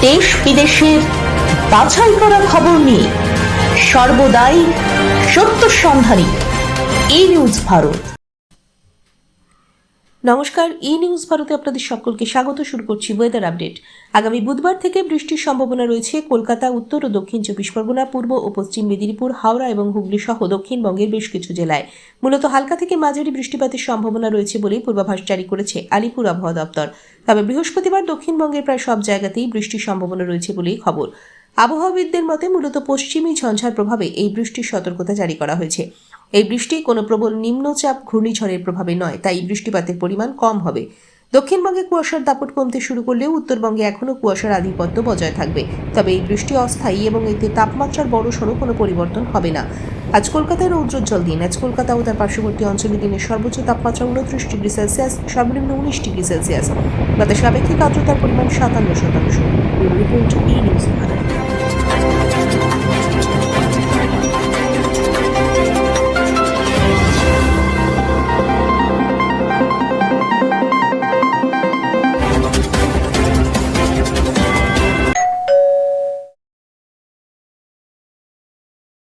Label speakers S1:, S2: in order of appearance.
S1: দেশ বিদেশের বাছাই করা খবর নিয়ে সর্বদাই সত্য সন্ধানী এই নিউজ ভারত।
S2: নমস্কার, ই নিউজ ভারতে আপনাদের সকলকে স্বাগত, শুরু করছি ওয়েদার আপডেট আগামী বুধবার থেকে বৃষ্টির সম্ভাবনা রয়েছে কলকাতা, উত্তর ও দক্ষিণ চব্বিশ পরগনা, পূর্ব ও পশ্চিম মেদিনীপুর, হাওড়া এবং হুগলি সহ দক্ষিণবঙ্গের বেশ কিছু জেলায়। মূলত হালকা থেকে মাঝারি বৃষ্টিপাতের সম্ভাবনা রয়েছে বলেই পূর্বাভাস জারি করেছে আলিপুর আবহাওয়া দপ্তর। তবে বৃহস্পতিবার দক্ষিণবঙ্গের প্রায় সব জায়গাতেই বৃষ্টির সম্ভাবনা রয়েছে বলেই খবর। আবহাওয়াবিদদের মতে, মূলত পশ্চিমী ঝঞ্ঝার প্রভাবে এই বৃষ্টির সতর্কতা জারি করা হয়েছে। এই বৃষ্টি কোনো প্রবল নিম্নচাপ, ঘূর্ণিঝড়ের প্রভাবে নয়, তাই বৃষ্টিপাতের পরিমাণ কম হবে। দক্ষিণবঙ্গে কুয়াশার দাপট কমতে শুরু করলেও উত্তরবঙ্গে এখনও কুয়াশার আধিপত্য বজায় থাকবে। তবে এই বৃষ্টি অস্থায়ী এবং এতে তাপমাত্রার বড় সড়ো কোনো পরিবর্তন হবে না। আজ কলকাতায় রৌদ্রোজ্জ্বল দিন। আজ কলকাতা ও তার পার্শ্ববর্তী অঞ্চলে দিনের সর্বোচ্চ তাপমাত্রা উনত্রিশ ডিগ্রি সেলসিয়াস, সর্বনিম্ন উনিশ ডিগ্রি সেলসিয়াস। বাতাসে আপেক্ষিক আর্দ্রতার পরিমাণ সাতান্ন শতাংশ। রিপোর্ট ই নিউজ